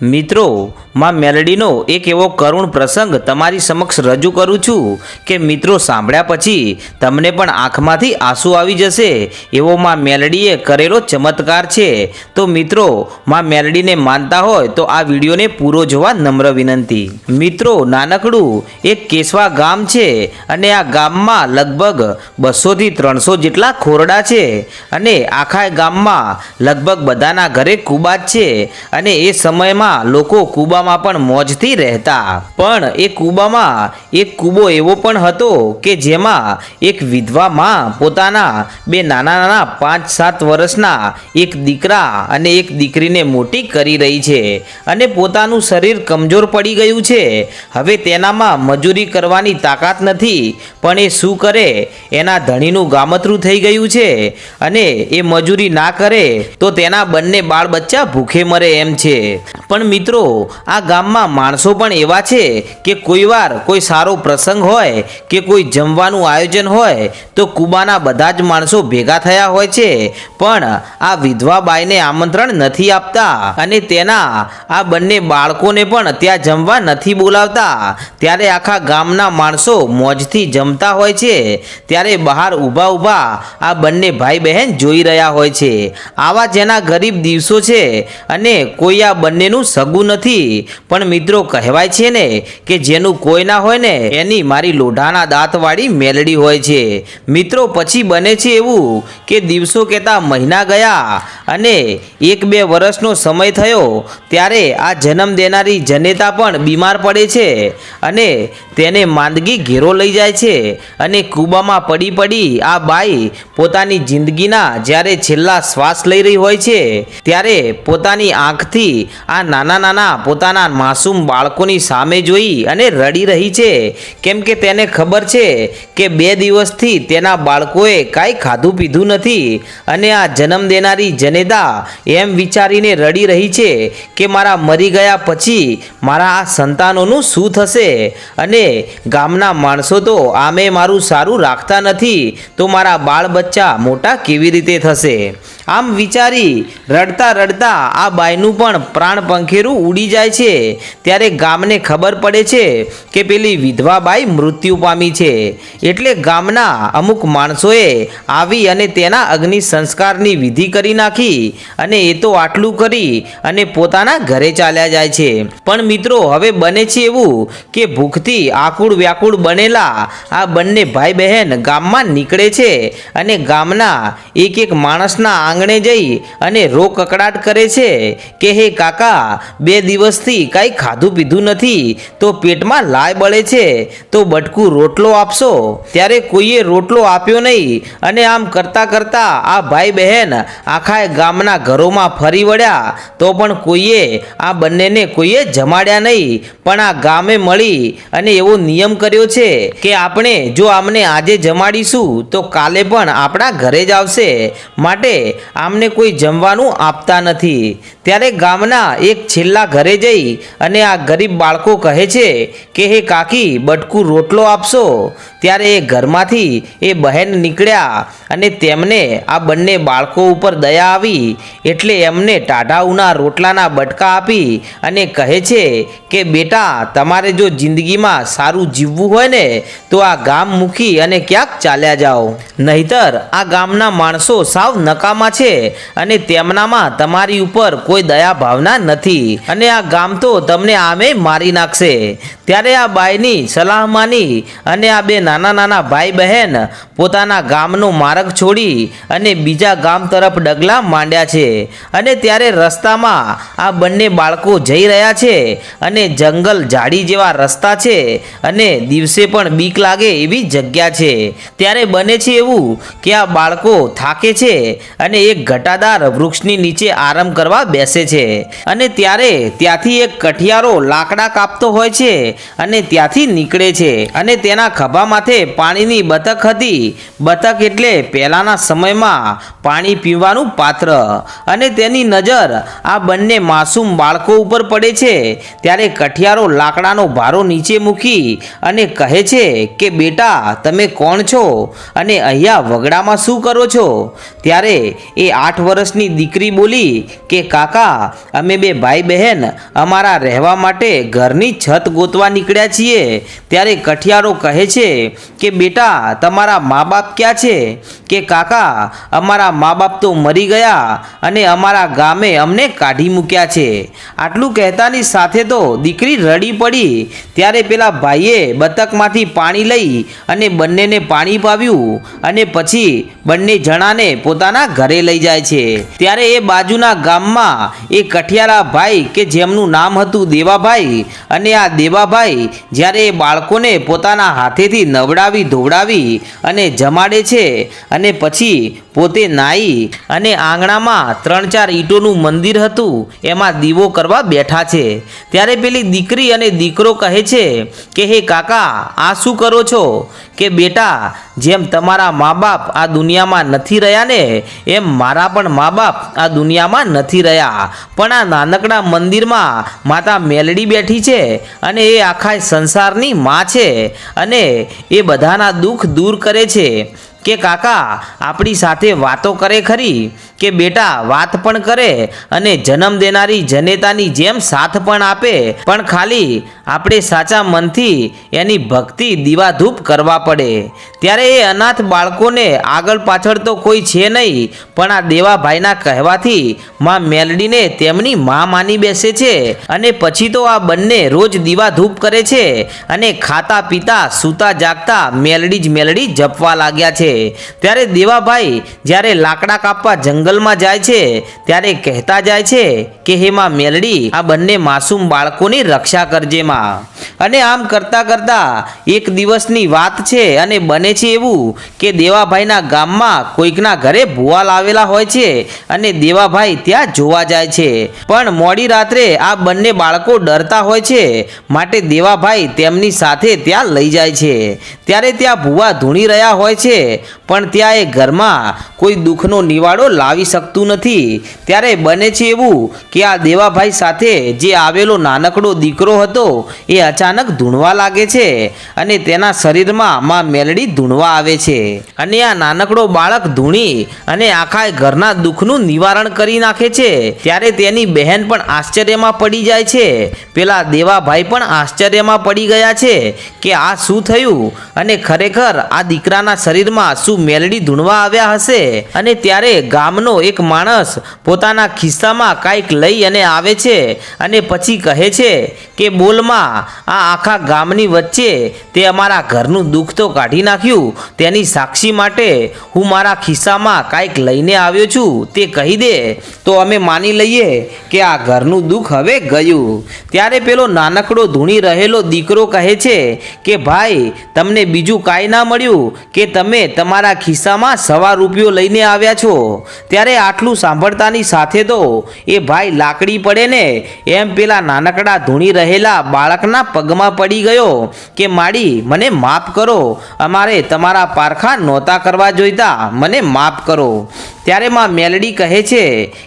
મિત્રો, માં મેલડીનો એક એવો કરુણ પ્રસંગ તમારી સમક્ષ રજૂ કરું છું કે મિત્રો સાંભળ્યા પછી તમને પણ આંખમાંથી આંસુ આવી જશે. એવો માં મેલડીએ કરેલો ચમત્કાર છે. તો મિત્રો, માં મેલડીને માનતા હોય તો આ વિડીયોને પૂરો જોવા નમ્ર વિનંતી. મિત્રો, નાનકડું એક કેશવા ગામ છે અને આ ગામમાં લગભગ બસોથી ત્રણસો જેટલા ખોરડા છે અને આખા ગામમાં લગભગ બધાના ઘરે કુબા જ છે અને એ સમયમાં લોકો કૂબામાં પણ મોજથી રહેતા. પણ એ કૂબામાં એક કૂબો એવો પણ હતો કે જેમાં એક વિધવા માં પોતાના બે નાના નાના પાંચ સાત વર્ષના એક દીકરા અને એક દીકરીને મોટી કરી રહી છે અને પોતાનું શરીર કમજોર પડી ગયું છે. હવે તેનામાં મજૂરી કરવાની તાકાત નથી, પણ એ શું કરે? એના ધણીનું ગામતરું થઈ ગયું છે અને એ મજૂરી ના કરે તો તેના બંને બાળ બચ્ચા ભૂખે મરે એમ છે. પણ મિત્રો, આ ગામમાં માણસો પણ એવા છે કે કોઈવાર કોઈ સારો પ્રસંગ હોય કે કોઈ જમવાનું આયોજન હોય, તો કુબાના બધા જ માણસો ભેગા થયા હોય છે. પણ આ વિધવા બાઈને આમંત્રણ નથી આપતા અને તેના આ બંને બાળકોને પણ ત્યાં જમવા નથી બોલાવતા. ત્યારે આખા ગામના માણસો મોજથી જમતા હોય છે. ત્યારે બહાર ઊભા ઊભા આ બંને ભાઈ બહેન જોઈ રહ્યા હોય છે. આવા જેના ગરીબ દિવસો છે અને કોઈ આ બંનેનું સગું નથી, પણ મિત્રો કહેવાય છે ને કે જેનું કોઈ ના હોય ને, એની મારી લોઢાના દાંતવાળી મેલડી હોય છે. મિત્રો, પછી બને છે એવું કે દિવસો કહેતા મહિના ગયા અને એક બે વર્ષનો સમય થયો ત્યારે આ જન્મ દેનારી જનેતા પણ બીમાર પડે છે અને તેને માંદગી ઘેરો લઈ જાય છે અને કૂબામાં પડી પડી આ બાઈ પોતાની જિંદગીના જ્યારે છેલ્લા શ્વાસ લઈ રહી હોય છે ત્યારે પોતાની આંખથી આ નાના નાના પોતાના માસૂમ બાળકોની સામે જોઈ અને રડી રહી છે. કેમ કે તેને ખબર છે કે બે દિવસથી તેના બાળકોએ કાંઈ ખાધું પીધું નથી અને આ જન્મ દેનારી જનેતા એમ વિચારીને રડી રહી છે કે મારા મરી ગયા પછી મારા આ સંતાનોનું શું થશે? અને ગામના માણસો તો આમે મારું સારું રાખતા નથી, તો મારા બાળ બચ્ચા મોટા કેવી રીતે થશે? આમ વિચારી રડતા રડતા આ બાઈનું પણ પ્રાણ પંખેરું ઉડી જાય છે. ત્યારે ગામને ખબર પડે છે કે પેલી વિધવા બાઈ મૃત્યુ પામી છે. એટલે ગામના અમુક માણસોએ આવી અને તેના અગ્નિ સંસ્કારની વિધિ કરી નાખી અને એ તો આટલું કરી અને પોતાના ઘરે ચાલ્યા જાય છે. પણ મિત્રો, હવે બને છે એવું કે ભૂખથી આકુળ વ્યાકુળ બનેલા આ બંને ભાઈ બહેન ગામમાં નીકળે છે અને ગામના એક એક માણસના આંગણે જઈ અને રો કકડાટ કરે છે કે, હે કાકા, બે દિવસથી કાંઈ ખાધું પીધું નથી. તો પેટમાં લાય બળે છે. તો બટકું રોટલો આપશો. ત્યારે કોઈએ રોટલો આપ્યો નહીં અને આમ કરતા કરતા આ ભાઈ બહેન આખા ગામના ઘરોમાં ફરી વળ્યા. તો પણ કોઈએ આ બંનેને કોઈએ જમાડ્યા નહીં. પણ આ ગામે મળી અને એવો નિયમ કર્યો છે કે, આપણે જો આમને આજે જમાડીશું, તો કાલે પણ આપણા ઘરે જ આવશે. માટે આમને કોઈ જમવાનું આપતા નથી. ત્યારે ગામના એક છેલ્લા ઘરે જઈ અને આ ગરીબ બાળકો કહે છે કે, હે કાકી, બટકું રોટલો આપશો? ત્યારે એ ઘરમાંથી એ બહેન નીકળ્યા અને તેમને આ બંને બાળકો ઉપર દયા આવી એટલે એમને ટાઢા ઉના રોટલાના બટકા આપી અને કહે છે કે, બેટા, તમારે જો જિંદગીમાં સારું જીવવું હોય ને, તો આ ગામ મૂકી અને ક્યાંક ચાલ્યા જાઓ. નહીતર આ ગામના માણસો સાવ નકામા છે. અને તેમનામાં તમારી ઉપર કોઈ દયા ભાવના નથી અને આ ગામ તો તમને આમે મારી નાખશે. ત્યારે આ બાઈની સલાહ માની અને આ બે નાના નાના ભાઈ બહેન પોતાના ગામનો માર્ગ છોડી અને બીજા ગામ તરફ ડગલા માંડ્યા છે. અને ત્યારે રસ્તામાં આ બંને બાળકો જઈ રહ્યા છે અને જંગલ ઝાડી જેવા રસ્તા છે અને દિવસે પણ બીક લાગે એવી જગ્યા છે. ત્યારે બને છે એવું કે આ બાળકો થાકે છે અને એક ઘટાદાર વૃક્ષની નીચે આરામ કરવા બેસે છે. અને ત્યારે ત્યાંથી એક કઠિયારો લાકડા કાપતો હોય છે અને ત્યાંથી નીકળે છે. અને તેના ખભા માથે પાણીની બતક હતી. બતક એટલે પહેલાંના સમયમાં પાણી પીવાનું પાત્ર. અને તેની નજર આ બંને માસૂમ બાળકો ઉપર પડે છે. ત્યારે કઠિયારો લાકડાનો ભારો નીચે મૂકી અને કહે છે કે, બેટા, તમે કોણ છો? અને અહીંયા વગડામાં શું કરો છો? ત્યારે એ આઠ વર્ષની દીકરી બોલી કે, કાકા, અમે બે ભાઈ બહેન અમારા રહેવા માટે ઘરની છત ગોતવા નીકળ્યા છીએ, ત્યારે કઠિયારો કહે છે કે, બેટા, તમારા મા બાપ ક્યાં છે? કે, કાકા, અમારા મા બાપ તો મરી ગયા અને અમારા ગામે અમને કાઢી મૂક્યા છે. આટલું કહેતાની સાથે તો દીકરી રડી પડી. ત્યારે પેલા ભાઈએ બતકમાંથી પાણી લઈ અને બંનેને પાણી પાવ્યું અને પછી બંને જણાને પોતાના ઘરે લઈ જાય છે. ત્યારે એ બાજુના ગામમાં એ કઠિયારા ભાઈ, કે જેમનું નામ હતું દેવાભાઈ, અને આ દેવાભાઈ જ્યારે એ બાળકોને પોતાના હાથેથી નવડાવી ધોવડાવી અને જમાડે છે અને પછી પોતે નાઈ અને આંગણામાં ત્રણ ચાર ઈંટોનું મંદિર હતું, એમાં દીવો કરવા બેઠા છે. ત્યારે પેલી દીકરી અને દીકરો કહે છે કે, હે કાકા, આ શું કરો છો? કે બેટા, જેમ તમારા મા બાપ આ દુનિયામાં નથી રહ્યા ને, એમ મારા પણ મા બાપ આ દુનિયામાં નથી રહ્યા. પણ આ નાનકડા મંદિરમાં માતા મેલડી બેઠી છે અને એ આખા સંસારની મા છે અને એ બધાના દુઃખ દૂર કરે છે. કે કાકા, આપણી સાથે વાતો કરે ખરી? કે બેટા, વાત પણ કરે અને જન્મ દેનારી જનેતાની જેમ સાથ પણ આપે. પણ ખાલી આપણે સાચા મનથી એની ભક્તિ દીવાધૂપ કરવા પડે. ત્યારે એ અનાથ બાળકોને આગળ પાછળ તો કોઈ છે નહીં, પણ આ દેવાભાઈના કહેવાથી માં મેલડીને તેમની માં માની બેસે છે અને પછી તો આ બંને રોજ દીવાધૂપ કરે છે અને ખાતા પીતા સૂતા જાગતા મેલડી જ મેલડી જપવા લાગ્યા છે. ત્યારે દેવાભાઈ જ્યારે લાકડા કાપવા જંગલમાં જાય છે, ત્યારે કહેતા જાય છે કે, હે માં મેલડી, આ બંને માસૂમ બાળકોની રક્ષા કરજે માં. અને આમ કરતા કરતા એક દિવસની વાત છે અને બને છે એવું કે, દેવાભાઈના ગામમાં કોઈકના ઘરે ભુવા લાવેલા હોય છે અને દેવાભાઈ ત્યાં જોવા જાય છે. પણ મોડી રાત્રે આ બંને બાળકો ડરતા હોય છે, માટે દેવાભાઈ તેમની સાથે ત્યાં લઈ જાય છે. ત્યારે ત્યાં ભૂવા ધૂણી રહ્યા હોય છે. પણ ત્યાં એ ઘરમાં કોઈ દુઃખનો નિવાડો લાવી શકતું નથી. ત્યારે બને છે એવું કે આ દેવાભાઈ સાથે જે આવેલો નાનકડો દીકરો હતો, એ અચાનક ધૂણવા લાગે છે અને તેના શરીરમાં માં મેલડી ધૂણવા આવે છે. અને આ નાનકડો બાળક ધૂણી અને આખા ઘરના દુઃખનું નિવારણ કરી નાખે છે. ત્યારે તેની બહેન પણ આશ્ચર્યમાં પડી જાય છે. પેલા દેવાભાઈ પણ આશ્ચર્યમાં પડી ગયા છે કે આ શું થયું અને ખરેખર આ દીકરાના શરીરમાં શું મેલડી ધૂણવા આવ્યા હશે અને ત્યારે ગામનો એક માણસ પોતાના ખિસ્સામાં કાંઈક લઈ અને આવે છે અને પછી કહે છે કે બોલમાં આ આખા ગામની વચ્ચે તે અમારા ઘરનું દુઃખ તો કાઢી નાખ્યું. તેની સાક્ષી માટે હું મારા ખિસ્સામાં કાંઈક લઈને આવ્યો છું. તે કહી દે, તો અમે માની લઈએ કે આ ઘરનું દુઃખ હવે ગયું. ત્યારે પેલો નાનકડો ધૂણી રહેલો દીકરો કહે છે કે, ભાઈ, તમને બીજું કાંઈ ના મળ્યું કે તમે તમારા ખિસ્સામાં સવા રૂપિયો લઈને આવ્યા છો. ત્યારે આટલું સાંભળતાની સાથે તો એ ભાઈ લાકડી પડે ને એમ પેલા નાનકડા ધૂણી રહેલા બાળકના પગમાં પડી ગયો કે, માડી, મને માફ કરો. અમારે તમારા પારખા નહોતા કરવા જોઈતા. મને માફ કરો. ત્યારે માં મેલડી કહે છે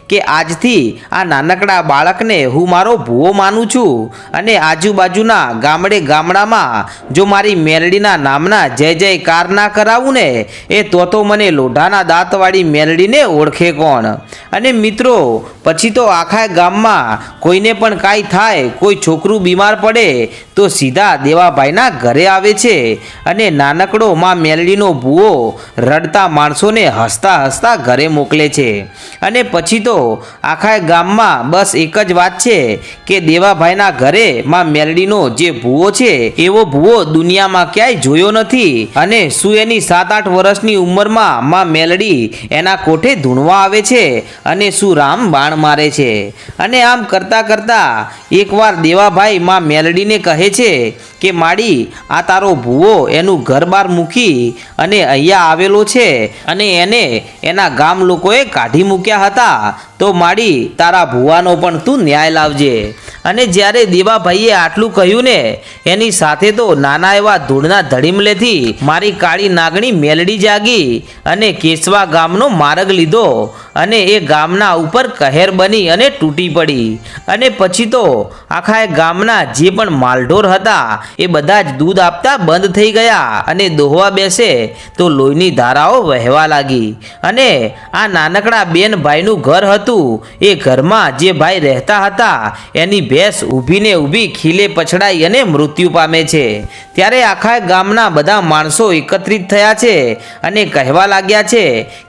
કે આજથી આ નાનકડા બાળકને હું મારો ભૂવો માનું છું અને આજુબાજુના ગામડે ગામડામાં જો મારી મેલડીના નામના જય જયકાર ના કરાવું ને, એ તો તો મને લોઢાના દાંતવાળી મેલડીને ઓળખે કોણ? અને મિત્રો, પછી તો આખા ગામમાં કોઈને પણ કાંઈ થાય, કોઈ છોકરું બીમાર પડે તો સીધા દેવાભાઈના ઘરે આવે છે અને નાનકડો માં મેલડીનો ભૂવો રડતા માણસોને હસતા હસતા ઘરે મોકલે છે. અને પછી તો આખા ગામમાં બસ એક જ વાત છે કે દેવાભાઈના ઘરે માં મેલડીનો જે ભૂવો છે, એવો ભૂવો દુનિયામાં ક્યાંય જોયો નથી. અને શું એની સાત આઠ વર્ષની ઉંમરમાં માં મેલડી એના કોઠે ધૂણવા આવે છે અને શું રામ બાણ મારે છે? અને આમ કરતાં કરતાં એકવાર દેવાભાઈ માં મેલડીને કહે છે કે, માડી, આ તારો ભૂવો એનું ઘર બાર મૂકી અને અહીંયા આવેલો છે અને એને એના ગામ લોકોએ કાઢી મૂક્યા હતા. તો માડી, તારા ભૂવાનો પણ તું ન્યાય લાવજે. અને જ્યારે દેવાભાઈએ આટલું કહ્યું ને, એની સાથે તો નાના એવા ધૂળના ધડીમલેથી મારી કાળી નાગણી મેલડી જાગી અને કેશવા ગામનો માર્ગ લીધો અને એ ગામના ઉપર કહેર બની અને તૂટી પડી. અને પછી તો આખા એ ગામના જે પણ માલઢોર હતા, એ બધા જ દૂધ આપતા બંધ થઈ ગયા અને દોહવા બેસે તો લોહીની ધારાઓ વહેવા લાગી. અને આ નાનકડા બેન ભાઈનું ઘર હતું, એ ઘરમાં જે ભાઈ રહેતા હતા, એની ભેંસ ઊભીને ઊભી ખીલે પછડાઈ અને મૃત્યુ પામે છે. ત્યારે આખા ગામના બધા માણસો એકત્રિત થયા છે અને કહેવા લાગ્યા છે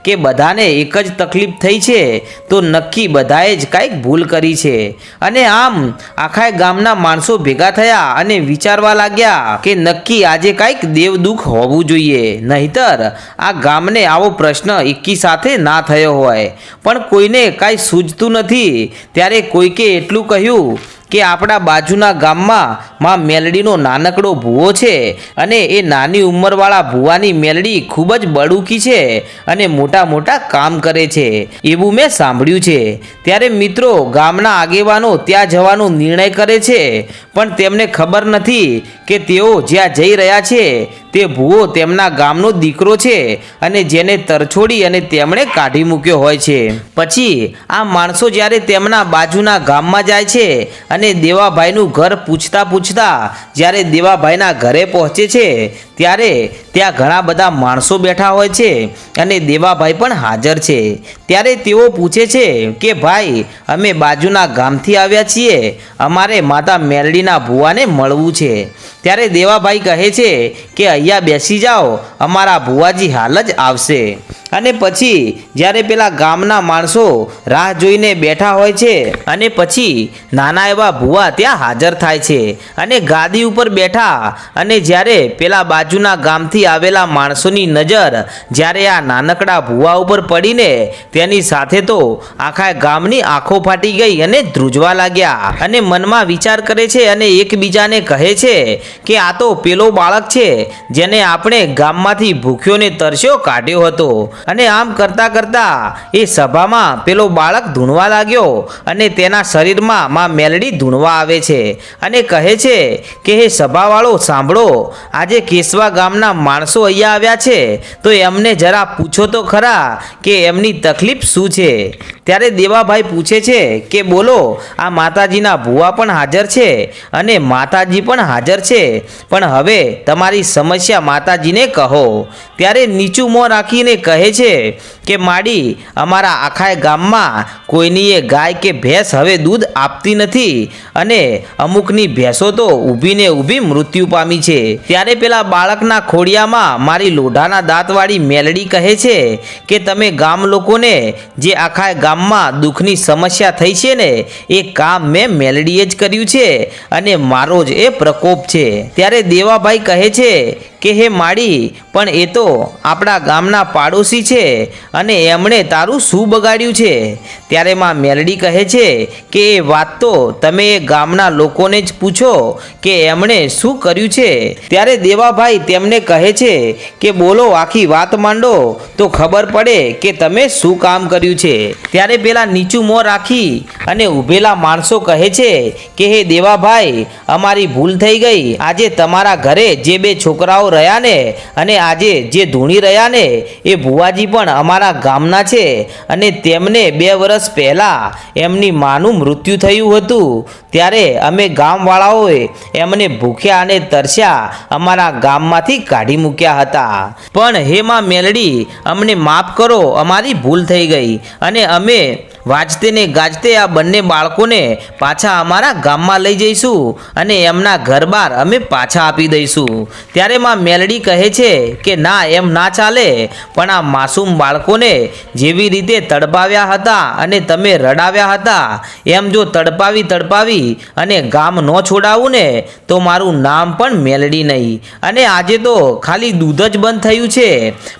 કે બધાને એક જ તકલીફ થઈ છે, તો નક્કી બધાએ જ કાંઈક ભૂલ કરી છે. અને આમ આખા ગામના માણસો ભેગા થયા અને વિચારવા લાગ્યા કે નક્કી આજે કાંઈક દેવદુખ હોવું જોઈએ, નહીતર આ ગામને આવો પ્રશ્ન એકી સાથે ના થયો હોય. પણ કોઈને કાંઈ સૂઝતું નથી. ત્યારે કોઈકે એટલું કહ્યું કે આપણા બાજુના ગામમાં માં મેલડીનો નાનકડો ભૂવો છે અને એ નાની ઉંમરવાળા ભૂવાની મેલડી ખૂબ જ બળુકી છે અને મોટા મોટા કામ કરે છે. એવું મેં સાંભળ્યું છે. ત્યારે મિત્રો, ગામના આગેવાનો ત્યાં જવાનો નિર્ણય કરે છે. પણ તેમને ખબર નથી કે તેઓ જ્યાં જઈ રહ્યા છે તે ભૂવો તેમના ગામનો દીકરો છે અને જેને તરછોડી અને તેમણે કાઢી મૂક્યો હોય છે. પછી આ માણસો જ્યારે તેમના બાજુના ગામમાં જાય છે અને દેવાભાઈનું ઘર પૂછતા પૂછતા જ્યારે દેવાભાઈના ઘરે પહોંચે છે ત્યારે ત્યાં ઘણા બધા માણસો બેઠા હોય છે અને દેવાભાઈ પણ હાજર છે. ત્યારે તેઓ પૂછે છે કે, ભાઈ, અમે બાજુના ગામથી આવ્યા છીએ. અમારે માતા મેલડીના ભુવાને મળવું છે. ત્યારે દેવાભાઈ કહે છે કે, અહીંયા બેસી જાઓ. અમારા ભુવાજી હાલ જ આવશે. અને પછી જ્યારે પેલા ગામના માણસો રાહ જોઈને બેઠા હોય છે અને પછી નાના એવા ભુવા ત્યાં હાજર થાય છે અને ગાદી ઉપર બેઠા અને જ્યારે પેલા બાજુના ગામથી આવેલા માણસોની નજર જ્યારે આ નાનકડા ભૂવા ઉપર પડીને તેની સાથે તો આખા ગામની આંખો ફાટી ગઈ અને ધ્રુજવા લાગ્યા. અને મનમાં વિચાર કરે છે અને એકબીજાને કહે છે કે આ તો પેલો બાળક છે જેને આપણે ગામમાંથી ભૂખ્યોને તરસ્યો કાઢ્યો હતો. અને આમ કરતાં કરતાં એ સભામાં પેલો બાળક ધૂણવા લાગ્યો અને તેના શરીરમાં માં મેલડી ધૂણવા આવે છે અને કહે છે કે, હે સભાવાળો, સાંભળો, આજે કેશવા ગામના માણસો અહીંયા આવ્યા છે, તો એમને જરા પૂછો તો ખરા કે એમની તકલીફ શું છે? ત્યારે દેવાભાઈ પૂછે છે કે બોલો, આ માતાજીના ભુવા પણ હાજર છે અને માતાજી પણ હાજર છે, પણ હવે તમારી સમસ્યા માતાજીને કહો. ત્યારે નીચું મોં રાખીને કહે છે કે, માડી, અમારા આખા ગામમાં કોઈની એ ગાય કે ભેંસ હવે દૂધ આપતી નથી અને અમુકની ભેંસો તો ઊભીને ઊભી મૃત્યુ પામી છે. ત્યારે પેલા બાળકના ખોડિયામાં મારી લોઢાના દાંતવાળી મેલડી કહે છે કે તમે ગામ લોકોને જે આખા ગામમાં દુઃખની સમસ્યા થઈ છે ને, એ કામ મેં મેલડીએ જ કર્યું છે અને મારો જ એ પ્રકોપ છે. ત્યારે દેવાભાઈ કહે છે કે, હે માડી, પણ એ તો આપણા ગામના પાડોશી છે અને એમણે તારું શું બગાડ્યું છે? ત્યારે માં મેલડી કહે છે કે, એ વાત તો તમે એ ગામના લોકોને જ પૂછો કે એમણે શું કર્યું છે? ત્યારે દેવાભાઈ તેમને કહે છે કે બોલો, આખી વાત માંડો. તો ખબર પડે કે તમે શું કામ કર્યું છે. ત્યારે પેલા નીચું મોં રાખી અને ઊભેલા માણસો કહે છે કે, હે દેવાભાઈ, અમારી ભૂલ થઈ ગઈ. આજે તમારા ઘરે જે બે છોકરાઓ રહ્યા ને અને આજે જે ધૂણી રહ્યા ને એ ભુવાજી પણ અમારા ગામના છે. અને તેમને બે વર્ષ પહેલાં એમની માનું મૃત્યુ થયું હતું. ત્યારે અમે ગામવાળાઓએ એમને ભૂખ્યા અને તરસ્યા. અમારા ગામમાંથી કાઢી મૂક્યા હતા. પણ હે માં મેલડી, અમને માફ કરો, અમારી ભૂલ થઈ ગઈ અને અમે વાજતે ને ગાજતે આ બંને બાળકોને પાછા અમારા ગામમાં લઈ જઈશું અને એમના ઘર બાર અમે પાછા આપી દઈશું. ત્યારે માં મેલડી કહે છે કે, ના, એમ ના ચાલે, પણ આ માસૂમ બાળકોને જેવી રીતે તડપાવ્યા હતા અને તમે રડાવ્યા હતા, એમ જો તડપાવી તડપાવી અને ગામ ન છોડાવું ને, તો મારું નામ પણ મેલડી નહીં. અને આજે તો ખાલી દૂધ જ બંધ થયું છે,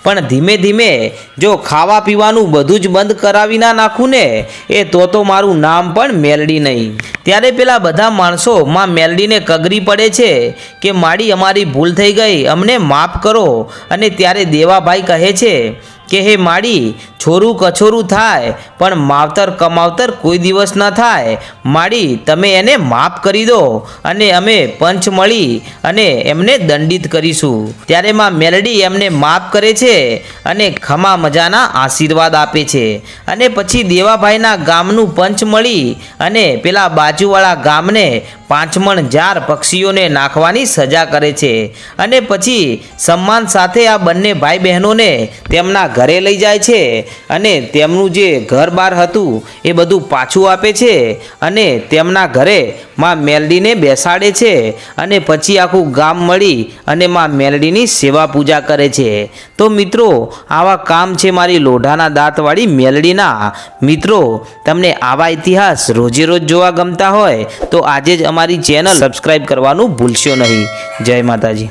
પણ ધીમે ધીમે જો ખાવા પીવાનું બધું જ બંધ કરાવી ના નાખું ને એ તો તો મારું નામ પણ મેલડી નહીં. ત્યારે પેલા બધા માણસો માં મેલડીને કગરી પડે છે કે માડી અમારી ભૂલ થઈ ગઈ, અમને માફ કરો. અને ત્યારે દેવાભાઈ કહે છે કે, હે માડી, છોરું કછોરું થાય, પણ માવતર કમાવતર કોઈ દિવસ ન થાય. માડી, તમે એને માફ કરી દો અને અમે પંચ મળી અને એમને દંડિત કરીશું. ત્યારે માં મેલડી એમને માફ કરે છે અને ખમા મજાના આશીર્વાદ આપે છે. અને પછી દેવાભાઈના ગામનું પંચ મળી અને પેલા બાજુવાળા ગામને પાંચમણ જાર પક્ષીઓને નાખવાની સજા કરે છે અને પછી સન્માન સાથે આ બંને ભાઈ બહેનોને તેમના ઘરે લઈ જાય છે અને તેમનું જે ઘર બાર હતું એ બધું પાછું આપે છે અને તેમના ઘરે માં મેલડીને બેસાડે છે અને પછી આખું ગામ મળી અને માં મેલડીની સેવા પૂજા કરે છે. તો મિત્રો, આવા કામ છે મારી લોઢાના દાંતવાળી મેલડીના. મિત્રો, તમને આવા ઇતિહાસ રોજે રોજ જોવા ગમતા હોય, તો આજે જ અમારી ચેનલ સબસ્ક્રાઈબ કરવાનું ભૂલશો નહીં. જય માતાજી.